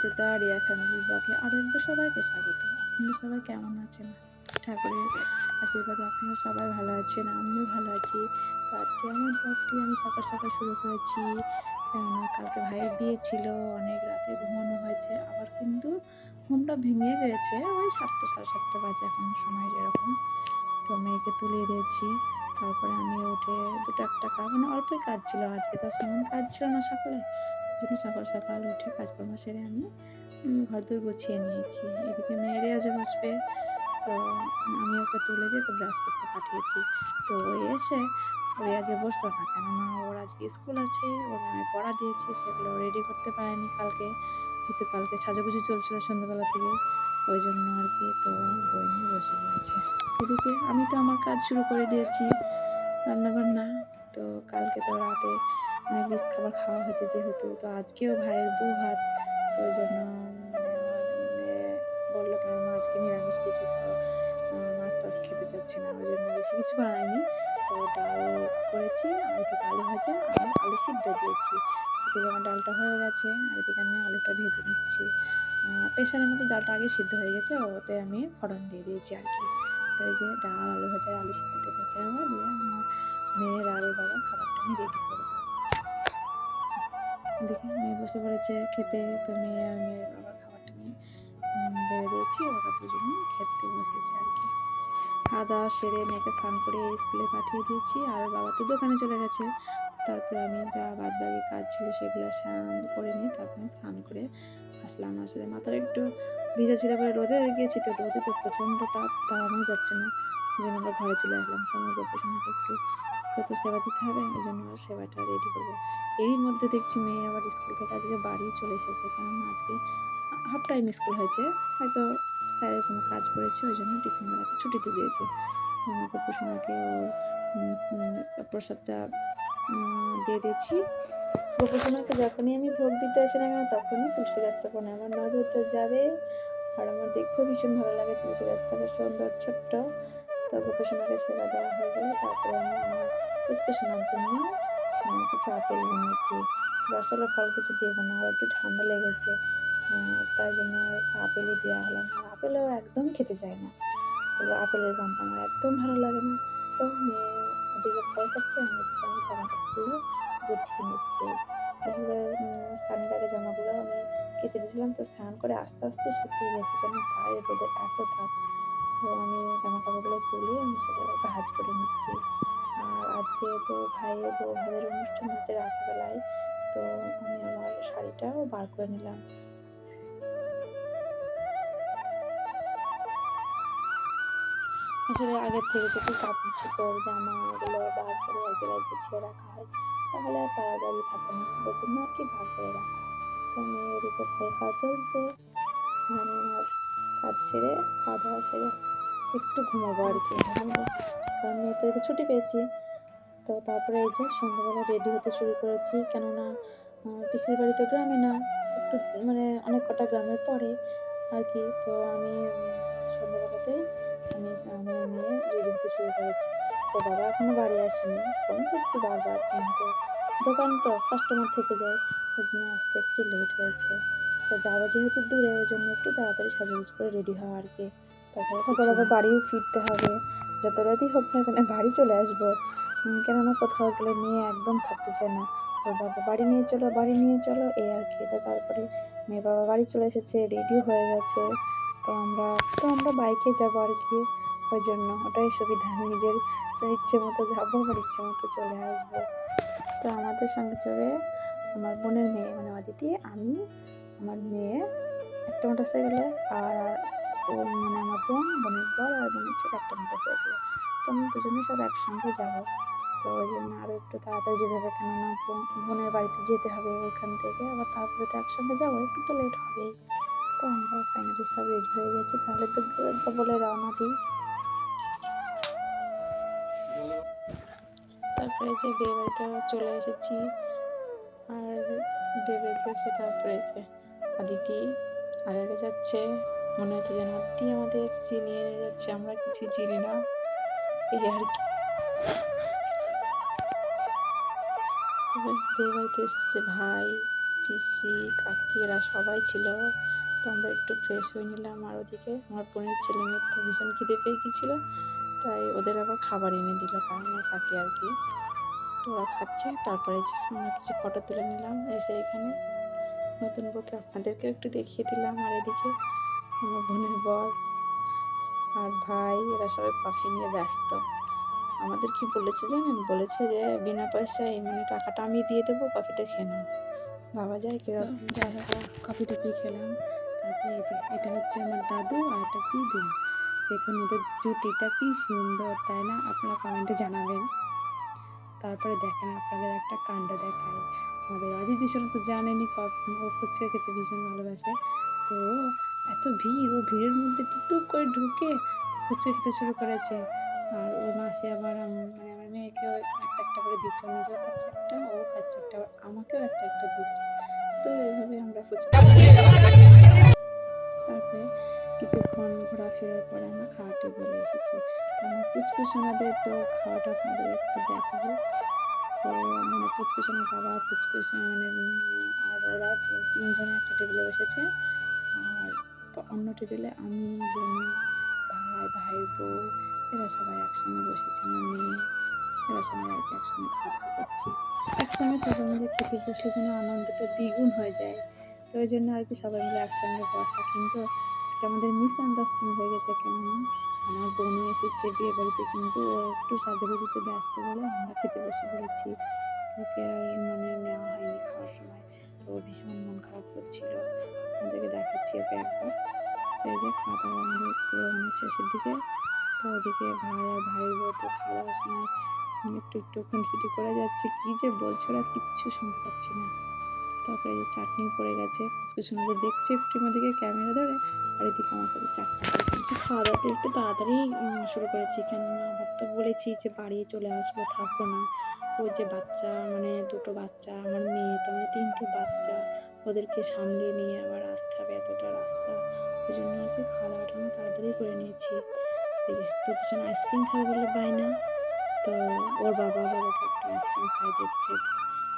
পঞ্চদা রিয়া ফ্যামিলির ব্লগে আরও একবার সবাইকে স্বাগত। আপনারা সবাই কেমন আছেন? ঠাকুরের আশীর্বাদে আপনারা সবাই ভালো আছেন, আমিও ভালো আছি। তো আজকে আমার ব্লগটি আমি সকাল সকাল শুরু করেছি। কেননা কালকে ভাইয়ের বিয়ে ছিল, অনেক রাতে ঘুমানো হয়েছে, আবার কিন্তু ঘুমটা ভেঙে গেছে। ওই সাতটা, সাড়ে সাতটা বাজে এখন, সময় যেরকম। তো মেয়েকে তুলিয়ে দিয়েছি। তারপরে আমি উঠে দুটো একটা কাজ মানে অল্পই কাজ ছিল আজকে, তো সেমন কাজ ছিল না সকালে। জন্য সকাল সকাল উঠে কাজকর্ম সেরে আমি ঘর দূর গুছিয়ে নিয়েছি। এদিকে মেয়েরে আজ বসবে, তো আমি ওকে তুলে দিয়ে তো ব্রাশ করতে পাঠিয়েছি। তো ও এসে ওই আজ বসল না, কেননা ওর আজকে স্কুল আছে, ওর আমি পড়া দিয়েছি, সেগুলো রেডি করতে পারেনি কালকে। যেহেতু কালকে সাজুগুজু চলছিল সন্ধ্যাবেলা থেকে, ওই জন্য আর কি তো বই নিয়ে বসে পড়েছে। এদিকে আমি তো আমার কাজ শুরু করে দিয়েছি, রান্নাবান্না। তো কালকে তো রাতে রিচ খাবার খাওয়া হয়েছে যেহেতু। তো আজকেও ভাইয়ের দু ভাত, তো ওই জন্য মানে আমার বলল কেন আজকে নিরামিষ কিছু মাছ টাছ খেতে চাচ্ছি না, ওই জন্য বেশি কিছু বানাইনি। তো ডাল করেছি, আর এদিকে আলু ভাজা, আর আলু সিদ্ধ দিয়েছি। এদিকে আমার ডালটা হয়ে গেছে, আর এদিকে আমি আলুটা ভেজে নিচ্ছি। প্রেশারের মতো ডালটা আগে সিদ্ধ হয়ে গেছে, ওতে আমি ফোড়ন দিয়ে দিয়েছি আর কি। তো এই যে ডাল, আলু ভাজা, আলু সিদ্ধটা মেখে নেব দিয়ে আমার মেয়ের ওর বাবার খাবারটা আমি রেডি করব দেখি মেয়ে বসে পড়েছে খেতে, তো মেয়ে আর মেয়ের বাবার খাবারটা নিয়ে বেড়ে দিয়েছি। ওরা দুজনে খেতে বসেছে আর কি। খাওয়া দাওয়া সেরে মেয়েকে স্নান করে স্কুলে পাঠিয়ে দিয়েছি। আর বাবা তো দোকানে চলে গেছে। তারপরে আমি যা বাদ বাকি কাজ ছিল সেগুলো স্নান করে নিয়ে তারপরে স্নান করে আসলাম। আসলে মাথার একটু ভিজা ছিল পরে রোদে গিয়েছি, তো রোদে তো প্রচণ্ড তাপ দাঁড়ানো যাচ্ছে না। জন্য আমরা ঘরে চলে আসলাম। তো আমার গোপসোনাকে একটু। কত সেবা দিতে হবে ওই জন্য সেবাটা রেডি করব। এরই মধ্যে দেখছি মেয়ে আবার স্কুল থেকে আজকে বাড়ি চলে এসেছে, কারণ আজকে হাফ টাইম স্কুল হয়েছে, হয়তো স্যারের কোনো কাজ পড়েছে ওই জন্য টিফিন বেলাতে ছুটিতে দিয়েছে তো আমার গোপসোনাকে ওর প্রসাদটা দিয়ে দিয়েছি। গোপসোনাকে যখনই আমি ভোগ দিতে আসি না তখনই তুলসী গাছটা কোনো আমার নজরতে যাবে। আর আমার দেখতেও ভীষণ ভালো লাগে তুলসী গাছটা সুন্দর, ছোট্ট। তো গোপসোনাকে সেবা দেওয়া হয়ে গেলে তারপরে আমি আমার পুচকে জন্য কিছু আপেল বানিয়েছি রসগোল্লা ফল কিছু দেবো না একটু ঠান্ডা লেগেছে। তাই জন্য আপেলই দেওয়া হলো আর আপেলও একদম খেতে চায় না। আপেলের গন্ধ আমার একদম ভালো লাগে না। তো মেয়ে ওদিকে ফল খাচ্ছে আমি এদিকে আমি জামা কাপড়গুলো গুছিয়ে নিচ্ছি। স্নানের আগে জামাগুলো আমি কেচে দিয়েছিলাম। তো স্নান করে আস্তে আস্তে শুকিয়ে গেছে কেন? বাইরে রোদে এত তাপ। তো আমি জামা কাপড়গুলো তুলে আমি সেগুলো ভাজ করে নিচ্ছি। আর আজকে তো ভাইয়ের বউ ভাইয়ের অনুষ্ঠান হচ্ছে রাতবেলায় তো আমি আমার শাড়িটাও বার করে নিলাম। আসলে আগের থেকে যদি কাপড় চোপড় জামা এগুলো বার করে এক জায়গায় গুছিয়ে রাখা হয়, তাহলে আর তাড়াতাড়ি থাকে না। ওই জন্য আর কি বার করে রাখা তো মেয়ে ওদিকে ফল খাওয়া চলছে। মানে আমার কাজ সেরে খাওয়া দাওয়া সেরে একটু ঘুমাবো আর কি। কারণ একটু ছুটি পেয়েছি, তো তারপরে এই যে সন্ধ্যাবেলা রেডি হতে শুরু করেছি। কেননা পিসির বাড়ি তো গ্রামে না, একটু মানে অনেক কটা গ্রামের পরে আর কি। তো আমি সন্ধ্যাবেলাতেই আমি আমি মেয়ে রেডি হতে শুরু করেছি। তো বাবা এখনও বাড়ি আসেনি। ফোন করছি বারবার, কিন্তু দোকান তো কাস্টমার থেকে যায়, ওই জন্য আসতে একটু লেট হয়েছে। তো যাব যেহেতু দূরে, ওই জন্য একটু তাড়াতাড়ি সাজুগুজ করে রেডি হওয়া আর কি। তারপর আবার বাড়িও ফিরতে হবে। যত রাতই হোক না কেন বাড়ি চলে আসব। কেননা কোথাও গেলে মেয়ে একদম থাকতে চায় না। ওর বাবা বাড়ি নিয়ে চলো বাড়ি নিয়ে চলো এই আর কি। তো তারপরে মেয়ে বাবা বাড়ি চলে এসেছে রেডিও হয়ে গেছে। তো আমরা তো আমরা বাইকে যাব আর কি। ওই জন্য ওটাই সুবিধা নিজের ইচ্ছে মতো যাব আবার ইচ্ছে মতো চলে আসব। তো আমাদের সঙ্গে চলে আমার বোনের মেয়ে মানে অদিতি আমি আমার মেয়ে একটা মোটর সাইকেলে আর মানে আমার বোন বোনের বর আর বোনের ছেলে একটা মোটর সাইকেলে তো আমি দুজনে সব একসঙ্গে যাব। তো ওই জন্য আরও একটু তাড়াতাড়ি যেতে হবে কেননা বোন- বোনের বাড়িতে যেতে হবে ওইখান থেকে। আবার তারপরে তো একসঙ্গে যাব, একটু তো লেট হবেই। তো আমরা ফাইনালি সব রেডি হয়ে গেছি। তাহলে তো বলে রওনা দিই। তারপরে যে বিয়ে বাড়িতে চলে এসেছি, আর বিয়ে বাড়িতে এসে তারপরে যে আদিতি আগে যাচ্ছে। মনে হচ্ছে যেন আদিতি আমাদের চিনিয়ে নিয়ে যাচ্ছে, আমরা কিছু চিনি না। এই আর কি। বাড়িতে এসেছে ভাই, পিসি কাকিরা সবাই ছিল। তো আমরা একটু ফ্রেশ হয়ে নিলাম আর ওদিকে আমার বোনের ছেলে মেয়ের তো ভীষণ খিদে পেয়ে গিয়েছিল, তাই ওদের আবার খাবার এনে দিল কারণ কাকি আর কি। তো ওরা খাচ্ছে, তারপরে আমরা কিছু ফটো তুলে নিলাম, এসে এখানে নতুন বউকে আপনাদেরকে একটু দেখিয়ে দিলাম আর এদিকে আমার বোনের বর আর ভাই, এরা সবাই কফি নিয়ে ব্যস্ত। আমাদের কি বলেছে জানেন? বলেছে যে বিনা পয়সায় মানে টাকাটা আমি দিয়ে দেবো কফিটা খেয়ে নাও। বাবা যায় যাই হোক কফি টফি খেলাম। তারপরে এই যে, এটা হচ্ছে আমার দাদু আর এটা দিদি। দেখুন ওদের জুটিটা কি সুন্দর, তাই না? আপনারা কমেন্টে জানাবেন। তারপরে দেখেন আপনাদের একটা কাণ্ড দেখায় আমাদের অদিতি তো জানেনি কফ- ও ফুচকা খেতে ভীষণ ভালোবাসে। এত ভিড়, ও ভিড়ের মধ্যে টুকটুক করে ঢুকে ফুচকা খেতে শুরু করেছে। আর ওর মাসি আবার মানে আমার মেয়েকেও একটা একটা করে দিচ্ছে নিজেও খাচ্ছে একটা, ও খাচ্ছে একটা আমাকেও একটা একটা দিচ্ছে। তো এভাবে আমরা ফুচকা তারপরে কিছুক্ষণ ঘোরাফেরার পরে আমরা খাওয়ার টেবিলে এসেছি। তো আমার পুচকু সোনাদের তো খাওয়াটা আপনাদের একটু দেখাবো। তো মানে পুচকু সোনার বাবা, পুচকু সোনা মানে আর ওরা তো তিনজনে একটা টেবিলে বসেছে। আর অন্য টেবিলে আমি, বোন, ভাই ভাই, বউ, এরা সবাই একসঙ্গে বসেছে, আমার মেয়ে, এরা সবাই আর কি একসঙ্গে খাওয়া দাওয়া করছি। একসঙ্গে সবাই মিলে খেতে বসলে যেন আনন্দটা দ্বিগুণ হয়ে যায়। তো ওই জন্য আর কি সবাই মিলে একসঙ্গে বসা, কিন্তু এটা আমাদের মিসআন্ডারস্ট্যান্ডিং হয়ে গেছে কেননা আমার বোনও এসেছে বিয়ে বাড়িতে কিন্তু ও একটু সাজাগুজিতে ব্যস্ত বলে আমরা খেতে বসে পড়েছি। তোকে আর মানে নেওয়া হয়নি খাওয়ার সময়। তো ভীষণ মন খারাপ করছিল। দেখাচ্ছি ওকে একবার। তো এই যে খাওয়া দাওয়া আমাদের পুরো মানে শেষের দিকে, তো ওদিকে ভাই আর ভাইয়ের বউ তো খাওয়া দাওয়ার সময় একটু একটু খুনসুটি করে যাচ্ছে। কি যে বলছে ওরা কিচ্ছু শুনতে পাচ্ছি না। তারপরে যে চাটনি পড়ে গেছে, কিছু সুন্দর দেখছে একটু দিকে ক্যামেরা ধরে, আর এদিকে আমার কাছে চাটনি গেছে। খাওয়া দাওয়াটা একটু তাড়াতাড়ি শুরু করেছি। কেননা আবার তো বলেছি যে বাড়ি চলে আসব, থাকব না। ওই যে বাচ্চা মানে দুটো বাচ্চা, আমার মেয়ে, তো মানে তিনটে বাচ্চা। ওদেরকে সামলিয়ে নিয়ে আবার আসতে হবে। এতটা রাস্তা, ওই জন্য আর কি খাওয়া দাওয়াটা আমি তাড়াতাড়ি করে নিয়েছি। এই যে, প্রতিজন আইসক্রিম খাবে বলে বায়না। তো ওর বাবা বাবাকে একটা আইসক্রিম খাই দিচ্ছে।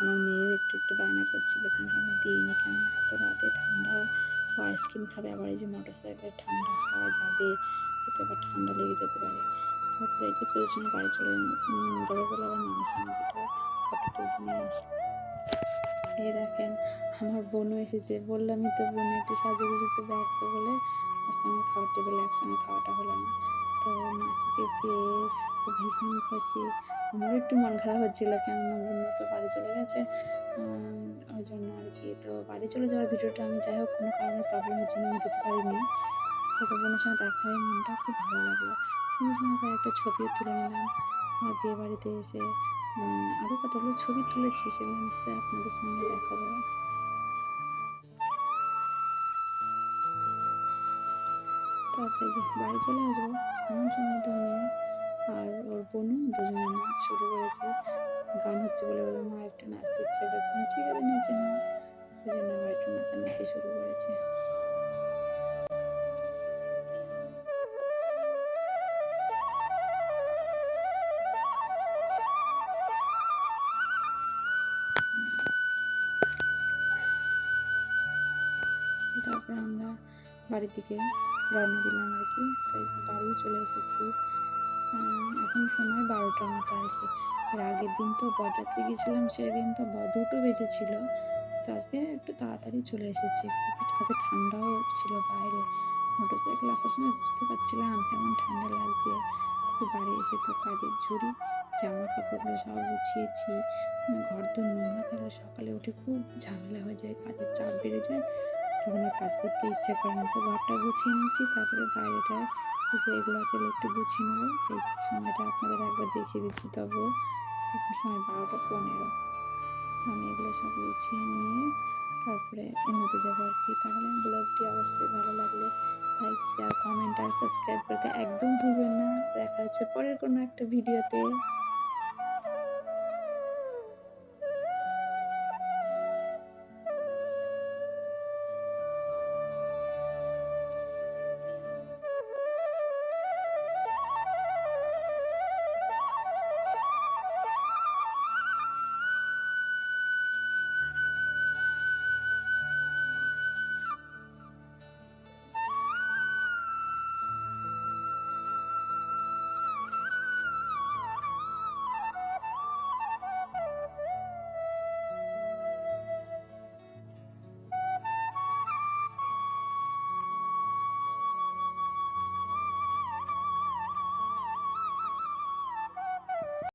আমার মেয়ের একটু একটু বায়না করছিল, কিন্তু আমি দিইনি কেন এত রাতে ঠান্ডা, ও আইসক্রিম খাবে, আবার এই যে মোটর সাইকেলে ঠান্ডা হাওয়া যাবে, এতে আবার ঠান্ডা লেগে যেতে পারে। তারপরে এই যে প্রয়োজনে বাড়ি চলে যাবে বলে আবার মানুষ সঙ্গে দুটো ফটো তুলতে নিয়ে আসে এই দেখেন, আমার বোনও এসেছে। বললামই তো বোন, একটু সাজুগুজিতে ব্যস্ত বলে ওর সঙ্গে খাওয়ার টেবিলে একসঙ্গে খাওয়াটা হলো না। তো মাসিকে পেয়ে ভীষণ খুশি। আমারও একটু মন খারাপ হচ্ছিল, কেননা বোন তো বাড়ি চলে গেছে। ওই জন্য আর কি। তো বাড়ি চলে যাওয়ার ভিডিওটা আমি যাই হোক, কোনো কারণে প্রবলেমের জন্য আমি দিতে পারিনি। তো বোনের সঙ্গে দেখা হয়ে মনটা খুব ভালো লাগল। বোনের সঙ্গে কয়েকটা ছবিও তুলে নিলাম। আমার বিয়ে বাড়িতে এসে আরও কতগুলো ছবি তুলেছি সেগুলো নিশ্চয়ই আপনাদের সঙ্গে দেখাবো। তারপরে যে বাড়ি চলে আসব, এমন সময় তো মেয়ে আর ওর বোনও দুজনে নাচ শুরু করেছে। গান হচ্ছে বলে বলে মা, একটু নাচতে ইচ্ছে করছে ঠিক আছে, নেচে না জন্য আবার একটু নাচানাচি শুরু করেছে। তারপরে আমরা বাড়ির দিকে রওনা দিলাম আর কি। তাই বাড়িও চলে এসেছি। এখন সময় বারোটার মতো আর কি। এর আগের দিন তো বরযাত্রী গেছিলাম সেদিন তো দুটো বেজেছিল। তো আজকে একটু তাড়াতাড়ি চলে এসেছি। আজকে ঠান্ডাও ছিল বাইরে। মোটর সাইকেল আসার সময় বুঝতে পারছিলাম কেমন ঠান্ডা লাগছে। তারপর বাড়ি এসে তো কাজের ঝুড়ি জামা কাপড়গুলো সব গুছিয়েছি। ঘর তো নোংরা থাকলে সকালে উঠে খুব ঝামেলা হয়ে যায়, কাজের চাপ বেড়ে যায়। তখন আর কাজ করতে ইচ্ছে করে না। তো ঘরটা গুছিয়ে নিয়েছি তারপরে বাইরেটা এই যে এগুলো আছে একটু গুছিয়ে নেব। এই যে সময়টা আপনাদের একবার দেখিয়ে দিচ্ছি তবুও এখন সময় বারোটা পনেরো। আমি এগুলো সব গুছিয়ে নিয়ে তারপরে ঘুমোতে যাব আর কি। তাহলে ব্লগটি অবশ্যই ভালো লাগলে লাইক শেয়ার কমেন্ট আর সাবস্ক্রাইব করতে একদম ভুলবেন না। দেখা হচ্ছে পরের কোনো একটা ভিডিওতে